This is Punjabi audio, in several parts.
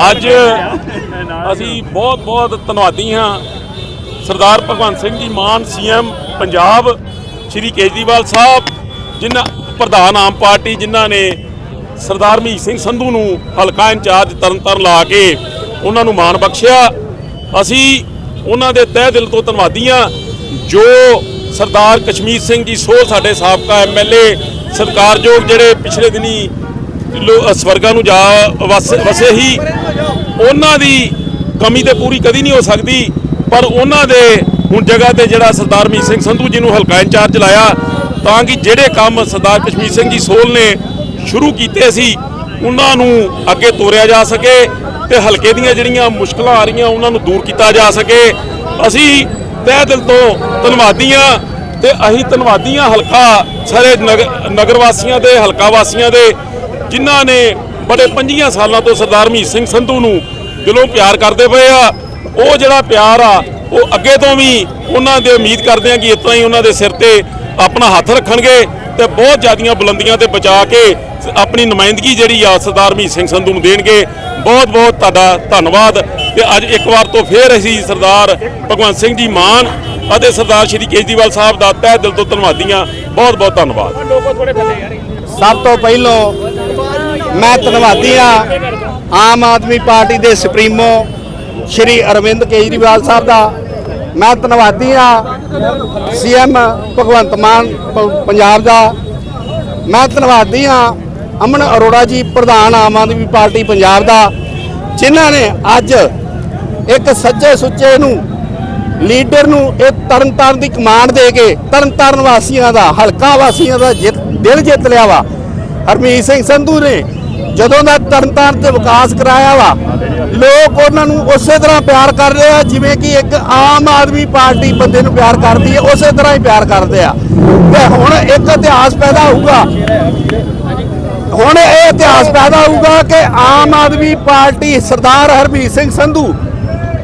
ਅੱਜ ਅਸੀਂ ਬਹੁਤ ਬਹੁਤ ਧੰਨਵਾਦੀ ਹਾਂ ਸਰਦਾਰ ਭਗਵੰਤ ਸਿੰਘ ਜੀ ਮਾਨ, ਸੀਐਮ ਪੰਜਾਬ, ਸ਼੍ਰੀ ਕੇਜਰੀਵਾਲ ਸਾਹਿਬ, ਜਿਨ੍ਹਾਂ ਪ੍ਰਧਾਨ ਆਮ ਪਾਰਟੀ, ਜਿਨ੍ਹਾਂ ਨੇ ਸਰਦਾਰ ਮਹੀਤ ਸਿੰਘ ਸੰਧੂ ਨੂੰ ਹਲਕਾ ਇੰਚਾਰਜ ਤਰਨਤਾਰਨ ਲਾ ਕੇ ਉਹਨਾਂ ਨੂੰ ਮਾਣ ਬਖਸ਼ਿਆ। ਅਸੀਂ ਉਹਨਾਂ ਦੇ ਤਹਿ ਦਿਲ ਤੋਂ ਧੰਨਵਾਦੀ ਹਾਂ, ਜੋ ਸਰਦਾਰ ਕਸ਼ਮੀਰ ਸਿੰਘ ਜੀ ਸੋਹ ਸਾਡੇ ਸਾਬਕਾ ਐਮਐਲਏ ਸਤਿਕਾਰਯੋਗ ਜਿਹੜੇ ਪਿਛਲੇ ਦਿਨੀ ਸਵਰਗਾਂ ਨੂੰ ਜਾ ਵਸ- ਵਸੇ ਹੀ ਉਹਨਾਂ ਦੀ ਕਮੀ ਤੇ ਪੂਰੀ ਕਦੀ ਨਹੀਂ ਹੋ ਸਕਦੀ, ਪਰ ਉਹਨਾਂ ਦੇ ਹੁਣ ਜਗ੍ਹਾ ਤੇ ਜਿਹੜਾ ਸਰਦਾਰ ਮੀਤ ਸਿੰਘ ਸੰਧੂ ਜੀ ਨੂੰ ਹਲਕਾ ਇੰਚਾਰਜ ਲਾਇਆ, ਤਾਂ ਕਿ ਜਿਹੜੇ ਕੰਮ ਸਰਦਾਰ ਕਸ਼ਮੀਰ ਸਿੰਘ ਜੀ ਸੋਲ ਨੇ ਸ਼ੁਰੂ ਕੀਤੇ ਸੀ, ਉਹਨਾਂ ਨੂੰ ਅੱਗੇ ਤੋਰਿਆ ਜਾ ਸਕੇ ਤੇ ਹਲਕੇ ਦੀਆਂ ਜਿਹੜੀਆਂ ਮੁਸ਼ਕਲਾਂ ਆ ਰਹੀਆਂ, ਉਹਨਾਂ ਨੂੰ ਦੂਰ ਕੀਤਾ ਜਾ ਸਕੇ। ਅਸੀਂ ਤਹਿ ਦਿਲ ਤੋਂ ਧੰਨਵਾਦੀ ਹਾਂ ਤੇ ਅਸੀਂ ਧੰਨਵਾਦੀ ਹਾਂ ਹਲਕਾ ਸਾਰੇ ਨਗਰ- ਨਗਰ ਵਾਸੀਆਂ ਦੇ, ਹਲਕਾ ਵਾਸੀਆਂ ਦੇ ਜਿਨ੍ਹਾਂ ਨੇ ਬੜੇ 25 ਸਾਲਾਂ ਤੋਂ ਸਰਦਾਰ ਮਹੀਤ ਸਿੰਘ ਸੰਧੂ ਨੂੰ ਦਿਲੋਂ ਪਿਆਰ ਕਰਦੇ ਪਏ ਆ, ਉਹ ਜਿਹੜਾ ਪਿਆਰ ਆ, ਉਹ ਅੱਗੇ ਤੋਂ ਵੀ ਉਹਨਾਂ ਦੇ ਉਮੀਦ ਕਰਦੇ ਆ ਕਿ ਇਸ ਹੀ ਉਹਨਾਂ ਦੇ ਸਿਰ ਤੇ ਆਪਣਾ ਹੱਥ ਰੱਖਣਗੇ ਤੇ ਬਹੁਤ ਜ਼ਿਆਦੀਆਂ ਬੁਲੰਦੀਆਂ ਤੇ ਬਚਾ ਕੇ ਆਪਣੀ ਨੁਮਾਇੰਦਗੀ ਜਿਹੜੀ ਆ ਸਰਦਾਰ ਮਹੀਤ ਸਿੰਘ ਸੰਧੂ ਨੂੰ ਦੇਣਗੇ। ਬਹੁਤ ਬਹੁਤ ਤੁਹਾਡਾ ਧੰਨਵਾਦ ਤੇ ਅੱਜ ਇੱਕ ਵਾਰ ਤੋਂ ਫੇਰ ਅਸੀਂ ਸਰਦਾਰ ਭਗਵੰਤ ਸਿੰਘ ਜੀ ਮਾਨ ਅਤੇ ਸਰਦਾਰ ਸ਼੍ਰੀ ਕੇਜਰੀਵਾਲ ਸਾਹਿਬ ਦਾ ਤਹਿ ਦਿਲ ਤੋਂ ਧੰਨਵਾਦੀ ਹਾਂ। ਬਹੁਤ ਬਹੁਤ ਧੰਨਵਾਦ। ਸਭ ਤੋਂ ਪਹਿਲਾਂ ਮੈਂ ਧੰਨਵਾਦੀ ਹਾਂ ਆਮ ਆਦਮੀ ਪਾਰਟੀ ਦੇ ਸੁਪਰੀਮੋ ਸ਼੍ਰੀ ਅਰਵਿੰਦ ਕੇਜਰੀਵਾਲ ਸਾਹਿਬ ਦਾ। ਮੈਂ ਧੰਨਵਾਦੀ ਹਾਂ ਸੀਐਮ ਭਗਵੰਤ ਮਾਨ ਪੰਜਾਬ ਦਾ। ਮੈਂ ਧੰਨਵਾਦੀ ਹਾਂ ਅਮਨ ਅਰੋੜਾ ਜੀ, ਪ੍ਰਧਾਨ ਆਮ ਆਦਮੀ ਪਾਰਟੀ ਪੰਜਾਬ ਦਾ, ਜਿਨ੍ਹਾਂ ਨੇ ਅੱਜ ਇੱਕ ਸੱਜੇ ਸੁੱਚੇ ਨੂੰ, ਲੀਡਰ ਨੂੰ ਇਹ ਤਰਨਤਾਰਨ ਦੀ ਕਮਾਂਡ ਦੇ ਕੇ ਤਰਨਤਾਰਨ ਵਾਸੀਆਂ ਦਾ, ਹਲਕਾ ਵਾਸੀਆਂ ਦਾ ਜਿੱਤ, ਦਿਲ ਜਿੱਤ ਲਿਆ ਵਾ। ਹਰਮੀਤ ਸਿੰਘ ਸੰਧੂ ਨੇ ਜਦੋਂ ਦਾ ਤਰਨਤਾਰਨ ਤੇ ਵਿਕਾਸ ਕਰਾਇਆ ਵਾ, ਲੋਕ ਉਹਨਾਂ ਨੂੰ ਉਸੇ ਤਰ੍ਹਾਂ ਪਿਆਰ ਕਰ ਰਹੇ ਆ, ਜਿਵੇਂ ਕਿ ਇੱਕ ਆਮ ਆਦਮੀ ਪਾਰਟੀ ਬੰਦੇ ਨੂੰ ਪਿਆਰ ਕਰਦੀ ਹੈ ਉਸੇ ਤਰ੍ਹਾਂ ਹੀ ਪਿਆਰ ਕਰਦੇ ਆ। ਤੇ ਹੁਣ ਇੱਕ ਇਤਿਹਾਸ ਪੈਦਾ ਹੋਊਗਾ। ਹੁਣ ਇਹ ਇਤਿਹਾਸ ਪੈਦਾ ਹੋਊਗਾ ਕਿ ਆਮ ਆਦਮੀ ਪਾਰਟੀ ਸਰਦਾਰ ਹਰਮੀਤ ਸਿੰਘ ਸੰਧੂ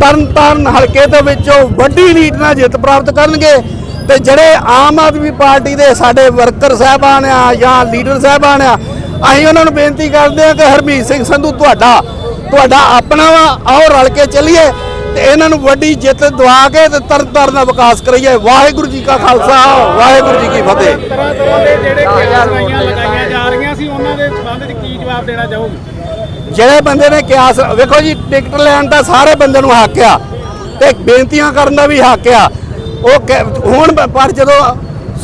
ਤਰਨਤਾਰਨ ਹਲਕੇ ਦੇ ਵਿੱਚੋਂ ਵੱਡੀ ਲੀਡ ਨਾਲ ਜਿੱਤ ਪ੍ਰਾਪਤ ਕਰਨਗੇ। ਤੇ ਜਿਹੜੇ ਆਮ ਆਦਮੀ ਪਾਰਟੀ ਦੇ ਸਾਡੇ ਵਰਕਰ ਸਾਹਿਬਾਨ ਆ ਜਾਂ ਲੀਡਰ ਸਾਹਿਬਾਨ ਆ ਅਸੀਂ ਉਹਨਾਂ ਨੂੰ ਬੇਨਤੀ ਕਰਦੇ ਆ ਕਿ ਹਰਮੀਤ ਸਿੰਘ ਸੰਧੂ ਤੁਹਾਡਾ ਤੁਹਾਡਾ ਆਪਣਾ ਵਾ ਆਓ ਰਲ ਕੇ ਚੱਲੀਏ ਤੇ ਇਹਨਾਂ ਨੂੰ ਵੱਡੀ ਜਿੱਤ ਦਵਾ ਕੇ ਤੇ ਤਰਨਤਾਰਨ ਦਾ ਵਿਕਾਸ ਕਰੀਏ। ਵਾਹਿਗੁਰੂ ਜੀ ਕਾ ਖਾਲਸਾ ਵਾਹਿਗੁਰੂ ਜੀ ਕੀ ਫਤਿਹ। ਤਰ੍ਹਾਂ ਤਰ੍ਹਾਂ ਦੇ ਜਿਹੜੇ ਕੇਸਾਂ ਲਗਾਈਆਂ ਜਾ ਰਹੀਆਂ ਸੀ ਉਹਨਾਂ ਦੇ ਸੰਬੰਧ ਵਿੱਚ ਕੀ ਜਵਾਬ ਦੇਣਾ ਚਾਹੋਗੇ? ਜਿਹੜੇ ਬੰਦੇ ਨੇ ਕਿਆਸ ਵੇਖੋ ਜੀ ਟਿਕਟ ਲੈਣ ਦਾ ਸਾਰੇ ਬੰਦੇ ਨੂੰ ਹੱਕ ਆ ਤੇ ਬੇਨਤੀਆਂ ਕਰਨ ਦਾ ਵੀ ਹੱਕ ਆ। ਉਹ ਹੁਣ ਪਰ ਜਦੋਂ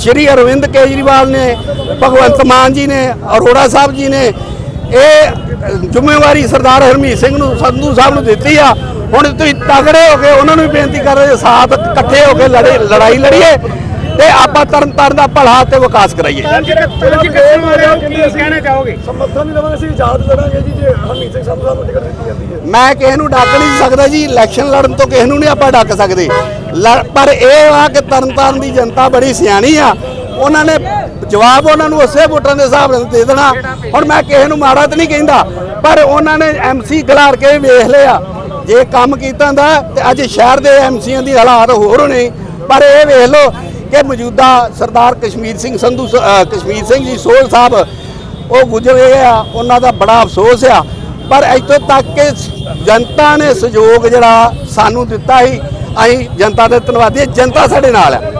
ਸ਼੍ਰੀ ਅਰਵਿੰਦ ਕੇਜਰੀਵਾਲ ਨੇ ਭਗਵੰਤ ਮਾਨ ਜੀ ਨੇ ਅਰੋੜਾ ਸਾਹਿਬ ਜੀ ਨੇ ਇਹ ਜ਼ਿੰਮੇਵਾਰੀ ਸਰਦਾਰ ਹਰਮੀਤ ਸਿੰਘ ਨੂੰ ਸੰਧੂ ਸਾਹਿਬ ਨੂੰ ਦਿੱਤੀ ਆ। ਹੁਣ ਤੁਸੀਂ ਤਗੜੇ ਹੋ ਕੇ ਉਹਨਾਂ ਨੂੰ ਵੀ ਬੇਨਤੀ ਕਰ ਰਹੇ ਸਾਥ ਇਕੱਠੇ ਹੋ ਕੇ ਲੜੇ ਲੜਾਈ ਲੜੀਏ ਤੇ ਆਪਾਂ ਤਰਨ ਤਾਰਨ ਦਾ ਭਲਾ ਤੇ ਵਿਕਾਸ ਕਰਾਈਏ। ਜਿਹੜੇ ਪੁਲਿਸ ਕਿਸਮ ਵਾਲੇ ਹੋ ਕੀ ਕਹਿਣਾ ਚਾਹੋਗੇ? ਸਮਰਥਨ ਨਹੀਂ ਦੇਵਾਂਗੇ ਅਸੀਂ ਇਜਾਜ਼ਤ ਦੇਵਾਂਗੇ ਜੀ ਜੇ ਹਰਮੀਤ ਸਿੰਘ ਸੰਧੂ ਸਾਹਿਬ ਨੂੰ ਟਿਕਟ ਦਿੱਤੀ ਜਾਂਦੀ ਹੈ। ਮੈਂ ਕਿਸੇ ਨੂੰ ਡੱਕ ਨਹੀਂ ਸਕਦਾ ਜੀ ਇਲੈਕਸ਼ਨ ਲੜਨ ਤੋਂ ਕਿਸੇ ਨੂੰ ਨਹੀਂ ਆਪਾਂ ਡੱਕ ਸਕਦੇ। ਪਰ ਇਹ ਆ ਕਿ ਤਰਨਤਾਰਨ ਦੀ ਜਨਤਾ ਬੜੀ ਸਿਆਣੀ ਆ। ਉਹਨਾਂ ਨੇ ਜਵਾਬ ਉਹਨਾਂ ਨੂੰ ਉਸੇ ਵੋਟਾਂ ਦੇ ਹਿਸਾਬ ਨਾਲ ਦੇ ਦੇਣਾ। ਹੁਣ ਮੈਂ ਕਿਸੇ ਨੂੰ ਮਾੜਾ ਤਾਂ ਨਹੀਂ ਕਹਿੰਦਾ, ਪਰ ਉਹਨਾਂ ਨੇ ਐਮਸੀ ਖਿਲਾਰ ਕੇ ਵੇਖ ਲਿਆ। ਜੇ ਕੰਮ ਕੀਤਾ ਹੁੰਦਾ ਤੇ ਅੱਜ ਸ਼ਹਿਰ ਦੇ ਐਮਸੀਆਂ ਦੀ ਹਾਲਾਤ ਹੋਰ ਹੋਣੇ। ਪਰ ਇਹ ਵੇਖ ਲਓ ਕਿ ਮੌਜੂਦਾ ਸਰਦਾਰ ਕਸ਼ਮੀਰ ਸਿੰਘ ਸੰਧੂ ਕਸ਼ਮੀਰ ਸਿੰਘ ਜੀ ਸੋਹਲ ਸਾਹਿਬ, ਉਹ ਗੁਜ਼ਰੇ ਆ, ਉਹਨਾਂ ਦਾ ਬੜਾ ਅਫਸੋਸ ਆ। ਪਰ ਇੱਥੋਂ ਤੱਕ ਕਿ ਜਨਤਾ ਨੇ ਸਹਿਯੋਗ ਜਿਹੜਾ ਸਾਨੂੰ ਦਿੱਤਾ ਸੀ ਅਸੀਂ ਜਨਤਾ ਦੇ ਧੰਨਵਾਦੀ ਹਾਂ। ਜਨਤਾ ਸਾਡੇ ਨਾਲ ਹੈ